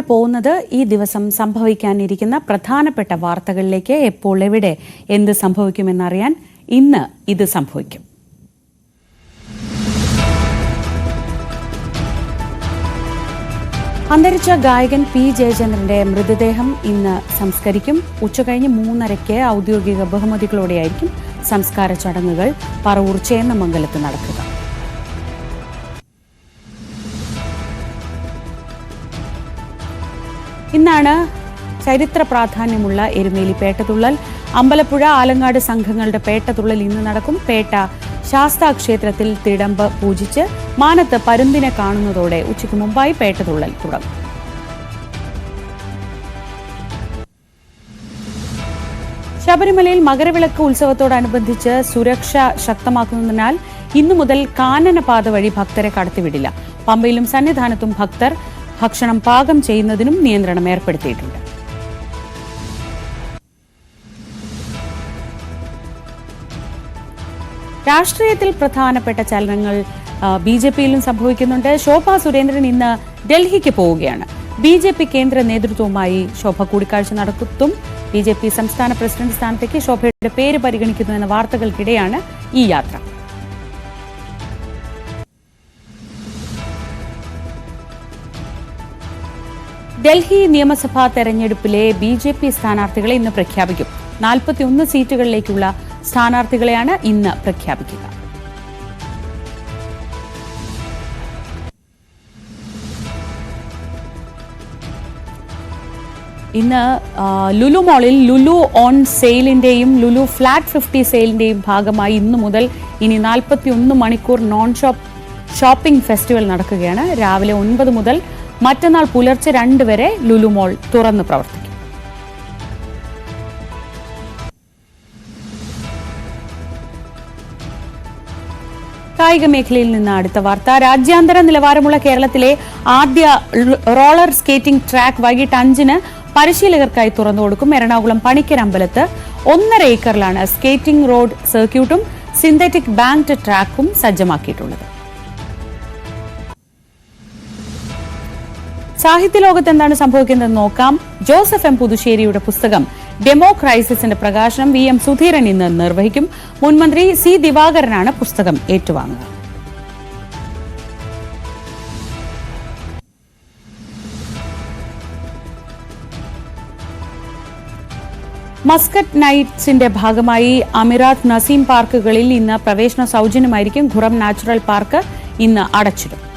പോകുന്നത് ഈ ദിവസം സംഭവിക്കാനിരിക്കുന്ന പ്രധാനപ്പെട്ട വാർത്തകളിലേക്ക് എപ്പോൾ എവിടെ എന്ത് സംഭവിക്കുമെന്നറിയാൻ ഇന്ന് ഇത് സംഭവിക്കും. അന്തരിച്ച ഗായകൻ പി ജയചന്ദ്രന്റെ മൃതദേഹം ഇന്ന് സംസ്കരിക്കും. ഉച്ചകഴിഞ്ഞ് മൂന്നരയ്ക്ക് ഔദ്യോഗിക ബഹുമതികളോടെയായിരിക്കും സംസ്കാര ചടങ്ങുകൾ. പറവൂർ ചേന്നമംഗലത്ത് നടക്കുക. ഇന്നാണ് ചരിത്ര പ്രാധാന്യമുള്ള എരുമേലി പേട്ടതുള്ളൽ അമ്പലപ്പുഴ ആലങ്ങാട് സംഘങ്ങളുടെ പേട്ടതുള്ളൽ ഇന്ന് നടക്കും. പേട്ട ശാസ്താ ക്ഷേത്രത്തിൽ തിടമ്പ് പൂജിച്ച് മാനത്ത് പരുന്തിനെ കാണുന്നതോടെ ഉച്ചയ്ക്ക് മുമ്പായി പേട്ടതുള്ളൽ തുടങ്ങും. ശബരിമലയിൽ മകരവിളക്ക് ഉത്സവത്തോടനുബന്ധിച്ച് സുരക്ഷ ശക്തമാക്കുന്നതിനാൽ ഇന്നു മുതൽ കാനനപാത വഴി ഭക്തരെ കടത്തിവിടില്ല. പമ്പയിലും സന്നിധാനത്തും ഭക്തർ ഭക്ഷണം പാകം ചെയ്യുന്നതിനും നിയന്ത്രണം ഏർപ്പെടുത്തിയിട്ടുണ്ട്. രാഷ്ട്രീയത്തിൽ പ്രധാനപ്പെട്ട ചലനങ്ങൾ ബി ജെ പിയിലും സംഭവിക്കുന്നുണ്ട്. ശോഭ സുരേന്ദ്രൻ ഇന്ന് ഡൽഹിക്ക് പോവുകയാണ്. ബി ജെ പി കേന്ദ്ര നേതൃത്വവുമായി ശോഭ കൂടിക്കാഴ്ച നടത്തും. ബി ജെ പി സംസ്ഥാന പ്രസിഡന്റ് സ്ഥാനത്തേക്ക് ശോഭയുടെ പേര് പരിഗണിക്കുന്നു എന്ന വാർത്തകൾക്കിടെയാണ് ഈ യാത്ര. ഡൽഹി നിയമസഭാ തെരഞ്ഞെടുപ്പിലെ ബി ജെ പി സ്ഥാനാർത്ഥികളെ ഇന്ന് പ്രഖ്യാപിക്കും. നാൽപ്പത്തിയൊന്ന് സീറ്റുകളിലേക്കുള്ള സ്ഥാനാർത്ഥികളെയാണ് ഇന്ന് പ്രഖ്യാപിക്കുക. ഇന്ന് ലുലു മോളിൽ ലുലു ഓൺ സെയിലിന്റെയും ലുലു ഫ്ലാറ്റ് ഫിഫ്റ്റി സെയിലിന്റെയും ഭാഗമായി ഇന്നു മുതൽ ഇനി നാൽപ്പത്തിയൊന്ന് മണിക്കൂർ നോൺ ഷോപ്പ് ഷോപ്പിംഗ് ഫെസ്റ്റിവൽ നടക്കുകയാണ്. രാവിലെ ഒൻപത് മുതൽ മറ്റന്നാൾ പുലർച്ചെ രണ്ട് വരെ ലുലു മോൾ തുറന്ന് പ്രവർത്തിക്കും. കായിക മേഖലയിൽ നിന്ന് അടുത്ത വാർത്ത. രാജ്യാന്തര നിലവാരമുള്ള കേരളത്തിലെ ആദ്യ റോളർ സ്കേറ്റിംഗ് ട്രാക്ക് വൈകിട്ട് അഞ്ചിന് പരിശീലകർക്കായി തുറന്നു കൊടുക്കും. എറണാകുളം പണിക്കരമ്പലത്ത് ഒന്നര ഏക്കറിലാണ് സ്കേറ്റിംഗ് റോഡ് സർക്യൂട്ടും സിന്തറ്റിക് ബാങ്ക് ട്രാക്കും സജ്ജമാക്കിയിട്ടുള്ളത്. സാഹിത്യ ലോകത്ത് എന്താണ് സംഭവിക്കുന്നത് നോക്കാം. ജോസഫ് എം പുതുശ്ശേരിയുടെ പുസ്തകം ഡെമോ ക്രൈസിസിന്റെ പ്രകാശനം വി എം സുധീരൻ ഇന്ന് നിർവഹിക്കും. മുൻമന്ത്രി സി ദിവാകരനാണ് പുസ്തകം ഏറ്റുവാങ്ങുക. മസ്കറ്റ് നൈറ്റ്സിന്റെ ഭാഗമായി അമിറാത്ത് നസീം പാർക്കുകളിൽ ഇന്ന് പ്രവേശന സൗജന്യമായിരിക്കും. ഖുറം നാച്ചുറൽ പാർക്ക് ഇന്ന് അടച്ചിടും.